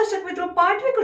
કંપનીમાં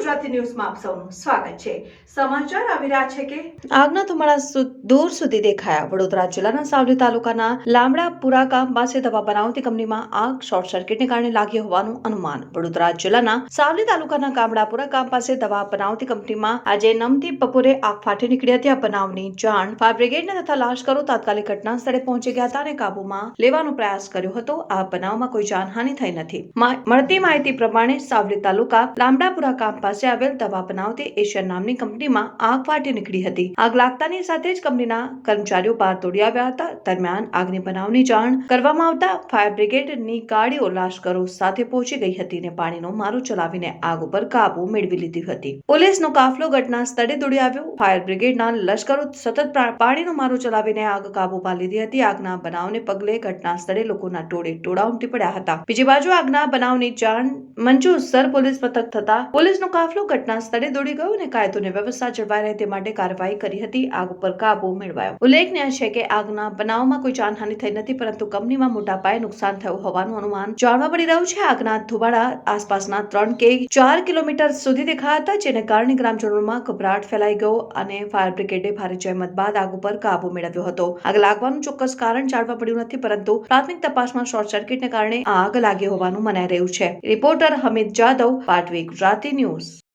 આજે નમતી બપોરે આગ ફાટી નીકળી હતી. આ બનાવની જાણ ફાયર બ્રિગેડને તથા લાશ્કરો તાત્કાલિક ઘટના સ્થળે પહોંચી ગયા હતા અને કાબુમાં લેવાનો પ્રયાસ કર્યો હતો. આ બનાવમાં કોઈ જાનહાનિ થઈ નથી. મળતી માહિતી પ્રમાણે સાવલી તાલુકા લામડાપુરા ગામ પાસે આવેલ દવા બનાવતી એશિયન નામની કંપનીમાં આગ ફાટી નીકળી હતી. આગ લાગતાની સાથે જ કંપનીના કર્મચારીઓ બહાર દોડી આવ્યા હતા. દરમિયાન આગની બનાવની જાણ કરવામાં આવતા ફાયર બ્રિગેડની ગાડીઓ લાશ્કરો સાથે પહોંચી ગઈ હતી અને પાણીનો મારો ચલાવીને આગ ઉપર કાબુ મેળવી લીધી હતી. પોલીસનો કાફલો ઘટના સ્થળે દોડી આવ્યો. ફાયર બ્રિગેડના લશ્કરો સતત પાણીનો મારો ચલાવીને આગ કાબુમાં લીધી હતી. આગના બનાવને પગલે ઘટના સ્થળે લોકોના ટોળે ટોળા ઉમટી પડ્યા હતા. બીજી બાજુ આગના બનાવની જાણ મંજુસર પોલીસ મથક થતા પોલીસનો કાફલો ઘટના સ્થળે દોડી ગયો અને કાયદો વ્યવસ્થા જળવાઈ રહે તે માટે કાર્યવાહી કરી હતી. આગ ઉપર કાબુ મેળવાયો. ઉલ્લેખનીય છે કે આગના બનાવમાં કોઈ જાનહાનિ થઈ નથી, પરંતુ કંપનીમાં મોટા પાયે નુકસાન થયું હોવાનું અનુમાન જાણવા મળી રહ્યું છે. આગના ધુબાડા આસપાસના ત્રણ કે ચાર કિલોમીટર સુધી દેખાયા હતા, જેને કારણે ગ્રામજનોમાં ગભરાટ ફેલાઈ ગયો અને ફાયર બ્રિગેડે ભારે જહેમત બાદ આગ ઉપર કાબુ મેળવ્યો હતો. આગ લાગવાનું ચોક્કસ કારણ જાણવા પડ્યું નથી, પરંતુ પ્રાથમિક તપાસમાં શોર્ટ સર્કિટને કારણે આગ લાગી હોવાનું મનાઈ રહ્યું છે. Reporter Hamid Jadav Patvi Gujarati news